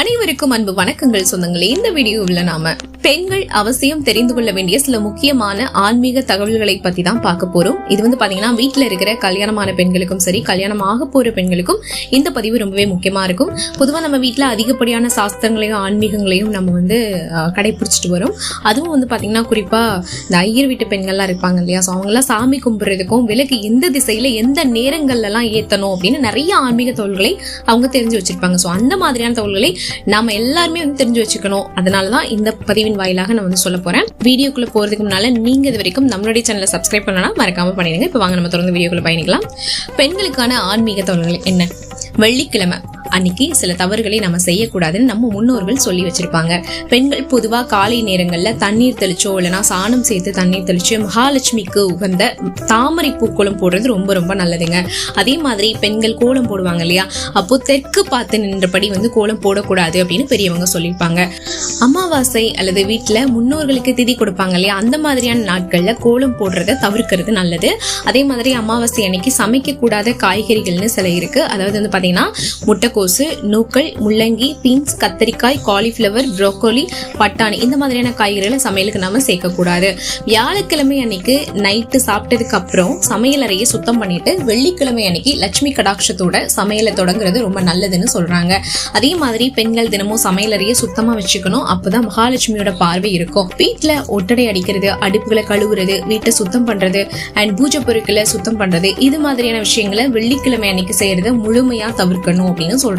அனைவருக்கும் அன்பு வணக்கங்கள் சொந்தங்களே. இந்த வீடியோவில் நாம பெண்கள் அவசியம் தெரிந்து கொள்ள வேண்டிய சில முக்கியமான ஆன்மீக தகவல்களை பத்தி தான் பார்க்க போறோம். இது வந்து பாத்தீங்கன்னா வீட்டில் இருக்கிற கல்யாணமான பெண்களுக்கும் சரி கல்யாணம் ஆக போற பெண்களுக்கும் இந்த பதிவு ரொம்பவே முக்கியமா இருக்கும். பொதுவாக நம்ம வீட்டில் அதிகப்படியான சாஸ்திரங்களையும் ஆன்மீகங்களையும் நம்ம வந்து கடைபிடிச்சிட்டு வரோம். அதுவும் வந்து பாத்தீங்கன்னா குறிப்பா இந்த ஐயர் வீட்டு பெண்கள்லாம் இருப்பாங்க இல்லையா? ஸோ அவங்கெல்லாம் சாமி கும்பிடுறதுக்கும் விளக்கு எந்த திசையில எந்த நேரங்கள்லாம் ஏத்தணும் அப்படின்னு நிறைய ஆன்மீக தகவல்களை அவங்க தெரிஞ்சு வச்சிருப்பாங்க. ஸோ அந்த மாதிரியான தகவல்களை நாம எல்லாருமே வந்து தெரிஞ்சு வச்சுக்கணும். அதனால தான் இந்த பதிவின் வாயிலாக நான் வந்து சொல்ல போறேன். வீடியோக்குள்ள போறதுக்கு முன்னால நீங்க இது வரைக்கும் நம்மளுடைய சேனலை சப்ஸ்கிரைப் பண்ணலாம் மறக்காம பண்ணிடுங்க. இப்போ வாங்க நம்ம தொடர்ந்து வீடியோக்குள்ள பயணிக்கலாம். பெண்களுக்கான ஆன்மீக தகவல்கள் என்ன? வெள்ளிக்கிழமை. அன்னைக்கு சில தவறுகளை நம்ம செய்யக்கூடாதுன்னு நம்ம முன்னோர்கள் சொல்லி வச்சிருப்பாங்க. பெண்கள் பொதுவா காலை நேரங்கள்ல தண்ணீர் தெளிச்சோ இல்லைனா சாணம் சேர்த்து தண்ணீர் தெளிச்சு மகாலட்சுமிக்கு உகந்த தாமரை பூக்கோலம் போடுறது ரொம்ப ரொம்ப நல்லதுங்க. அதே மாதிரி பெண்கள் கோலம் போடுவாங்க இல்லையா? அப்போ தெற்கு பார்த்து நின்றபடி வந்து கோலம் போடக்கூடாது அப்படின்னு பெரியவங்க சொல்லியிருப்பாங்க. அமாவாசை அல்லது வீட்டுல முன்னோர்களுக்கு திதி கொடுப்பாங்க இல்லையா? அந்த மாதிரியான நாட்கள்ல கோலம் போடுறத தவிர்க்கிறது நல்லது. அதே மாதிரி அமாவாசை அன்னைக்கு சமைக்கக்கூடாத காய்கறிகள்னு சில இருக்கு. அதாவது வந்து பாத்தீங்கன்னா முட்டைக்கோசு நூக்கள் முள்ளங்கி பீன்ஸ் கத்தரிக்காய் காலிஃப்ளவர் ப்ரோக்கோலி பட்டாணி இந்த மாதிரியான காய்கறிகளை சமையலுக்கு நாம சேர்க்கக்கூடாது. வியாழக்கிழமை அன்னைக்கு நைட்டு சாப்பிட்டதுக்கு அப்புறம் சமையல் அறையை சுத்தம் பண்ணிட்டு வெள்ளிக்கிழமை அன்னைக்கு லட்சுமி கடாட்சத்தோட சமையலை தொடங்குறது ரொம்ப நல்லதுன்னு சொல்றாங்க. அதே மாதிரி பெண்கள் தினமும் சமையல் அறையை சுத்தமா வச்சுக்கணும். அப்பதான் மகாலட்சுமியோட பார்வை இருக்கும். வீட்டுல ஒட்டடை அடிக்கிறது அடுப்புகளை கழுவுறது வீட்டை சுத்தம் பண்றது அண்ட் பூஜை பொருட்களை சுத்தம் பண்றது இது மாதிரியான விஷயங்களை வெள்ளிக்கிழமை அன்னைக்கு செய்யறத முழுமையா தவிர்க்கணும் அப்படின்னு சொல்றாங்க.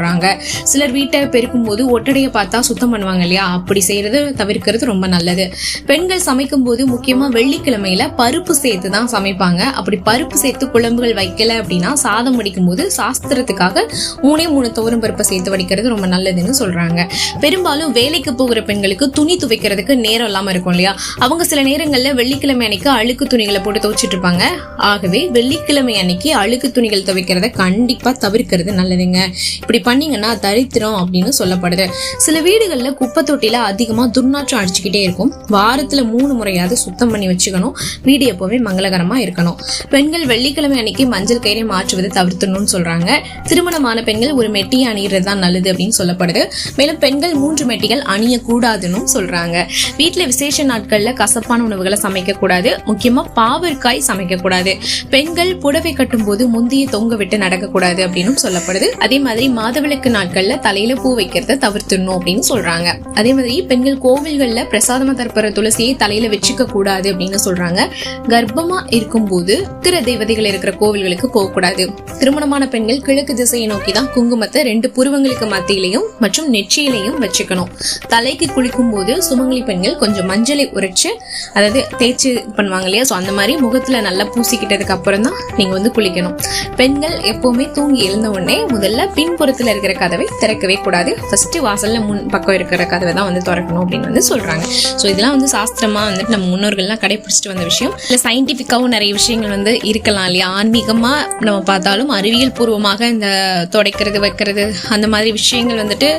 சிலர் வீட்டை பெருக்கும் போது ஒட்டடையை பார்த்தா சுத்தம் பண்ணுவாங்க இல்லையா? அப்படி செய்யறது தவிர்க்கிறது ரொம்ப நல்லது. பெண்கள் சமைக்கும் போது முக்கியமா வெள்ளிக்கிழமையில பருப்பு சேர்த்து தான் சமைப்பாங்க. அப்படி பருப்பு சேர்த்து குழம்புகள் வைக்கல அப்படின்னா சாதம் வடிக்கும் போது சாஸ்திரத்துக்காக மூணே மூணு தோரம் பருப்பை சேர்த்து வடிக்கிறது ரொம்ப நல்லதுன்னு சொல்றாங்க. பெரும்பாலும் வேலைக்கு போகிற பெண்களுக்கு துணி துவைக்கிறதுக்கு நேரம் இல்லாம இருக்கும் இல்லையா? அவங்க சில நேரங்கள்ல வெள்ளிக்கிழமை அன்னைக்கு அழுக்கு துணிகளை போட்டு துவைச்சிட்டு இருப்பாங்க. ஆகவே வெள்ளிக்கிழமை அன்னைக்கு அழுக்கு துணிகள் துவைக்கிறத கண்டிப்பா தவிர்க்கிறது நல்லதுங்க. இப்படி பண்ணீங்கன்னா தரித்திரம் அப்படின்னு சொல்லப்படுது. சில வீடுகள்ல குப்பை தொட்டில அதிகமா துர்நாற்றம் அடிச்சுக்கிட்டே இருக்கும். வாரத்துல மூணு முறையாவது சுத்தம் பண்ணி வச்சுக்கணும். வீடு எப்பவுமே மங்களகரமா இருக்கணும். பெண்கள் வெள்ளிக்கிழமை அன்னைக்கு மஞ்சள் கயிறை மாற்றுவதை தவிர்த்தணும்னு சொல்றாங்க. திருமணமான பெண்கள் ஒரு மெட்டி அணிகிறது தான் நல்லது அப்படின்னு சொல்லப்படுது. மேலும் பெண்கள் மூன்று மெட்டிகள் அணியக்கூடாதுன்னு சொல்றாங்க. வீட்டுல விசேஷ நாட்கள்ல கசப்பான உணவுகளை சமைக்க கூடாது முக்கியமா பாவற்காய் சமைக்க கூடாது பெண்கள் புடவை கட்டும் போது முந்திய தொங்க விட்டு நடக்கக்கூடாது அப்படின்னு சொல்லப்படுது. அதே மாதிரி மாதவிளக்கு நாட்கள்ல தலையில பூ வைக்கிறத தவிர்த்துடணும் அப்படின்னு சொல்றாங்க. அதே மாதிரி பெண்கள் கோவில்கள்ல பிரசாதமா தரப்புற துளசியை தலையில வச்சுக்க கூடாது அப்படின்னு சொல்றாங்க. கர்ப்பமா இருக்கும்போது திரு தேவதைகள் இருக்கிற கோவில்களுக்கு போகக்கூடாது திருமணமான பெண்கள் கிழக்கு திசையை நோக்கி தான் குங்குமத்தை ரெண்டு புருவங்களுக்கு மத்தியிலையும் மற்றும் நெற்றியிலையும் வச்சுக்கணும். தலைக்கு குளிக்கும் போது சுமங்கலி பெண்கள் கொஞ்சம் மஞ்சளை உரைச்சு அதாவது தேய்ச்சி பண்ணுவாங்க இல்லையா? ஸோ அந்த மாதிரி முகத்துல நல்லா பூசிக்கிட்டதுக்கு அப்புறம் தான் நீங்க வந்து குளிக்கணும். பெண்கள் எப்பவுமே தூங்கி எழுந்த உடனே முதல்ல பின்புறத்துல இருக்கிற கதவை திறக்கவே கூடாது. ஃபர்ஸ்ட் வாசல்ல முன் பக்கம் இருக்கிற கதவை தான் வந்து திறக்கணும் அப்படின்னு வந்து சொல்றாங்க. ஸோ இதெல்லாம் வந்து சாஸ்திரமா வந்துட்டு நம்ம முன்னோர்கள்லாம் கடைபிடிச்சிட்டு வந்த விஷயம். இல்லை சயின்டிஃபிக்காகவும் நிறைய விஷயங்கள் வந்து இருக்கலாம் இல்லையா? ஆன்மீகமா நம்ம பார்த்தாலும் அறிவியல் பூர்வமாக இந்த துடைக்கிறது வைக்கிறது அந்த மாதிரி விஷயங்கள் வந்துட்டு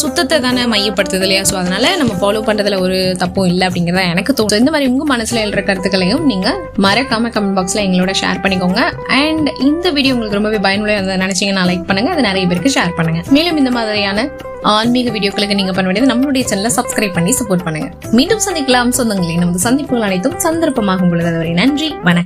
சுத்தத்தை தானே மையப்படுத்துது இல்லையா? ஸோ அதனால நம்ம ஃபாலோ பண்றதுல ஒரு தப்பும் இல்லை அப்படிங்கிறத எனக்கு தோணுது. இந்த மாதிரி உங்க மனசுல எழுற கருத்துக்களையும் நீங்க மறக்காம கமெண்ட் பாக்ஸ்ல எங்களோட ஷேர் பண்ணிக்கோங்க. அண்ட் இந்த வீடியோ உங்களுக்கு ரொம்பவே பயனுள்ள இருந்தது நினைச்சீங்கன்னா லைக் பண்ணுங்க. அது நிறைய பேருக்கு ஷேர் ஷேர் பண்ணுங்க. மேலும் இந்த மாதிரியான ஆன்மீக வீடியோக்களுக்கு நீங்க பண்ண வேண்டியது நம்மளுடைய சேனலை சப்ஸ்கிரைப் பண்ணி சப்போர்ட் பண்ணுங்க. மீண்டும் சந்திக்கலாம். சொந்தங்களே நமது சந்திப்புகள் அனைத்தும் சந்தர்ப்பமாகும் பொழுது. அதுவரை நன்றி. வணக்கம்.